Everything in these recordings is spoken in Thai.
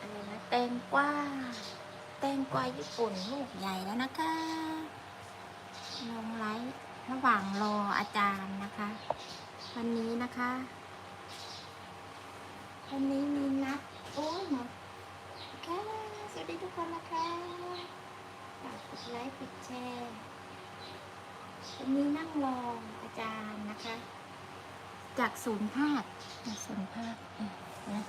อะไรนะแตงกวาแตงกวาญี่ปุ่นลูกใหญ่แล้วนะคะลงไลฟ์ระหว่างรออาจารย์นะคะ วันนี้นะคะ วันนี้มีนัดโอ้ยหมดค่ะสวัสดีทุกคนนะคะฝากกดไลค์กดแชร์วันนี้นั่งรออาจารย์นะคะ จากศูนย์ภาคจากศูนย์ภาคเออนะ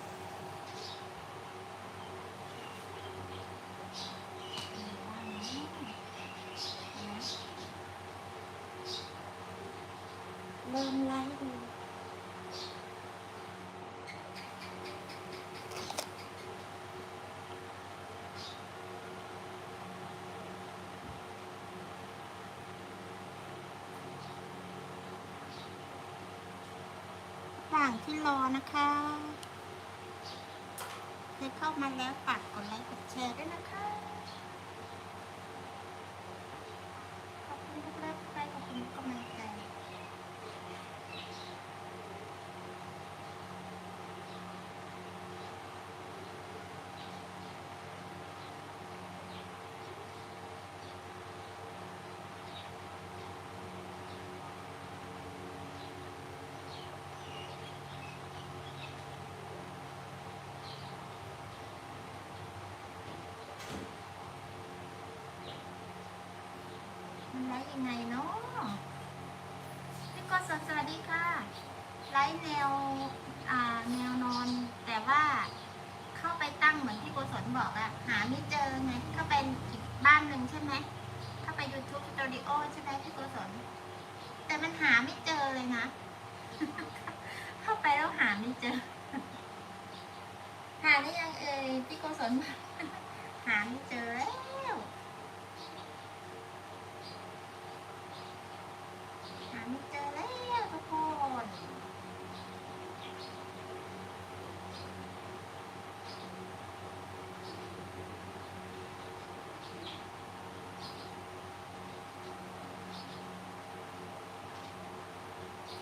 เริ่มไลฟ์ดูระหว่างที่รอนะคะใครเข้ามาแล้วฝากกดไลค์กดแชร์ด้วยนะคะ ขอบคุณทุกไลค์ทุกไลค์ขอบคุณทุกกำลังใจ มัน ไลฟ์ยังไงเนาะพี่กศสวัสดีค่ะ ไลฟ์แนวอ่าแนวนอน แต่ว่าเข้าไปตั้งเหมือนที่โกศลบอกอะหาไม่เจอไงเข้าไปอีกบ้านหนึ่งใช่ไหมเข้าไป YouTube Studio ใช่ไหมพี่โกศลแต่มันหาไม่เจอเลยนะ เข้าไปแล้วหาไม่เจอ หาได้ยังเอ่ยพี่โกศลหาไม่เจอแล้ว หาไม่เจอแล้วทุกคน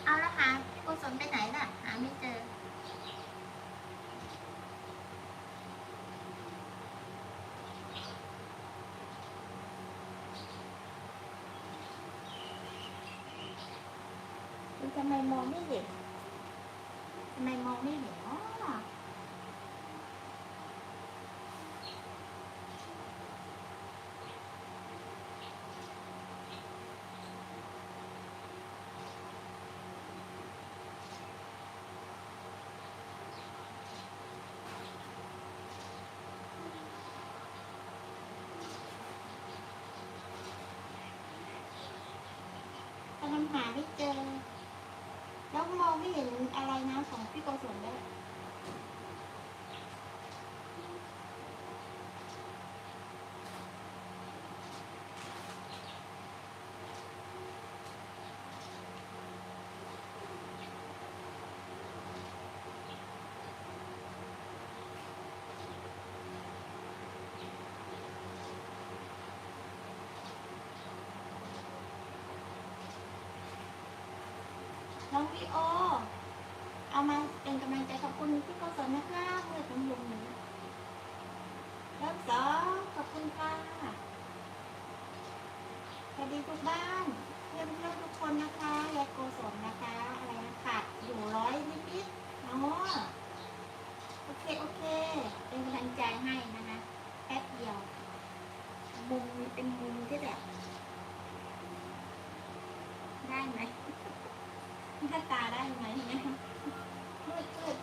เอาละหากุศลไปไหนล่ะ หาไม่เจอ ทำไมมองไม่เห็น ทำไมมองไม่เห็นอ๋อ หาไม่เจอ แล้วมองไม่เห็นอะไรนะของพี่โกศลด้วย น้องพี่โอ เอามาเป็นกำลังใจขอบคุณพี่โกศลนะคะเพื่อนของลุงหนูรอบสอขอบคุณค่ะสวัสดีทุกบ้านเพื่อนเพื่อนทุกคนนะคะยายโกศลนะคะ อะไรนะขาดอยู่ร้อยนิดๆอ๋อโอเค โอเค เป็นกำลังใจให้นะคะ แป๊บเดียว มุมเป็นมุมที่แบบได้ไหม หน้าตาได้ไหมเนี่ยมืดมืด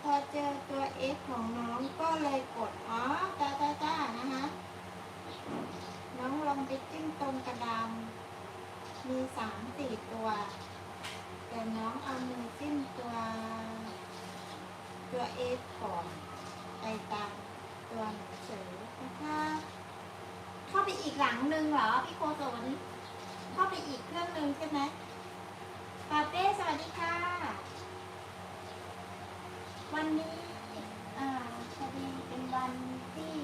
พอเจอตัว F ของน้องก็เลยกด อ๋อจ้าจ้าจ้านะคะ น้องลองไปจิ้มตรงกระดามมีสามสี่ตัว แต่น้องเอามือจิ้มตัว ตัว F ก่อนไปตามตัวหนังสือนะคะ เข้าไปอีกหลังหนึ่งเหรอ พี่โคศน เข้าไปอีกเครื่องหนึ่งใช่ไหมปาเป้สวัสดีค่ะ วันนี้อ่าพอดีเป็นวันที่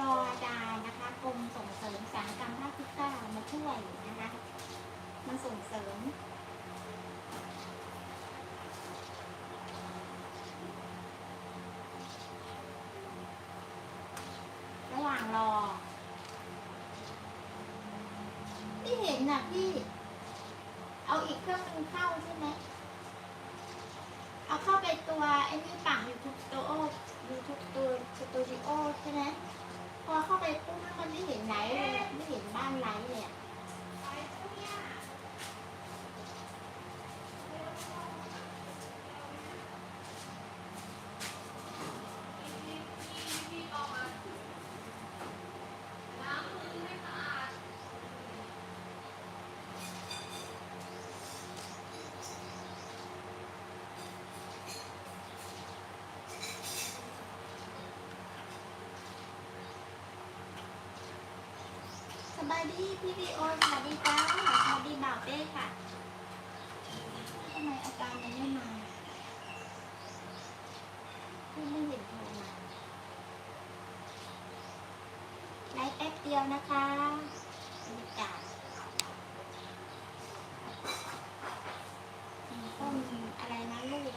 รออาจารย์นะคะกรมส่งเสริมสารกรรมภาคที่เก้ามาช่วยนะคะ มาส่งเสริม นะพี่ เอาอีกเครื่องนึงเข้าใช่ไหม เอาเข้าไปตัวไอ้นี่ปังยูทูบสตูดิโอยูทูบตัวสตูดิโอใช่ไหม พอเข้าไปปุ๊บมันไม่เห็นไหนเลยไม่เห็นบ้านไหนเลยอะ สบายดีพี่วีโอสวัสดีจ้าสวัสดีบ่าวเต้ค่ะทำไมอาจารย์ยังไม่มาพี่ไม่เห็นโทรมาไลฟ์แป๊บเดียวนะคะบรรยากาศต้นอะไรนะลูก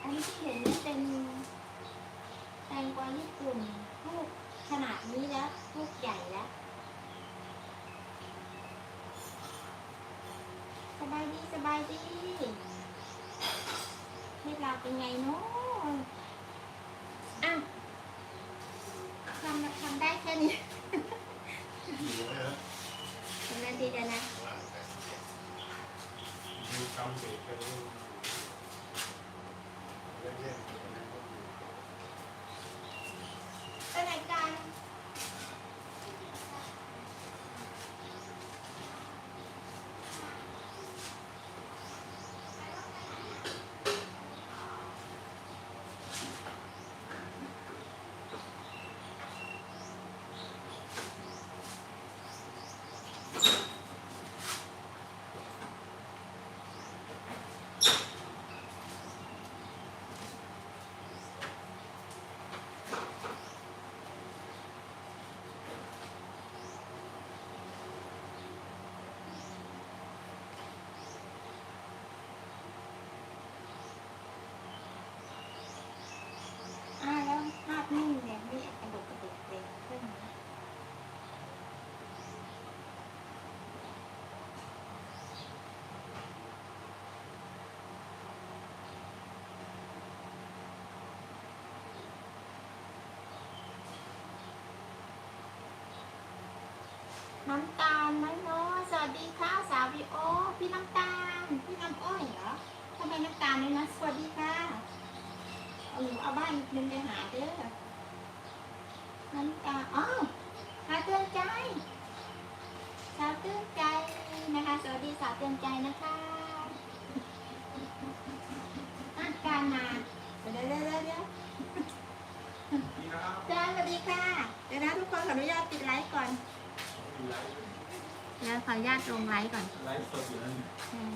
อันนี้ที่เห็นนี่เป็นแตงกวาญี่ปุ่นลูกขนาดนี้แล้วลูกใหญ่แล้ว บายดีสบายดีเฮ็ดเราเป็นไงเนาะอะทำทำได้แค่นี้ทำนาทีเดียวนะดูกำเด็กกันเลยเล่นๆ ไปไหนกัน อ่าแล้วภาพนิ่งเนี่ยไม่กระดกกระดิกเลยขึ้นมา น้ำตาลน้อยน้อยๆสวัสดีค่ะสาววีโอพี่น้ำตาลพี่น้ำอ้อยเหรอทำไมน้ำตาลเลยนะสวัสดีค่ะเอาหนูเอาบ้านอีกนึงไปหาเด้อน้ำตาอ้าวสาวเตือนใจสาวเตือนใจนะคะ สวัสดีสาวเตือนใจนะคะอะการมาเดี๋ยวเดี๋ยวเดี๋ยวเดี๋ยวนี่นะครับอาจารย์สวัสดีค่ะเดี๋ยวนะทุกคนขออนุญาตปิดไลฟ์ก่อนไลฟ์ แล้วขออนุญาตลงไลฟ์ก่อนไลฟ์สดอยู่นั่นอืม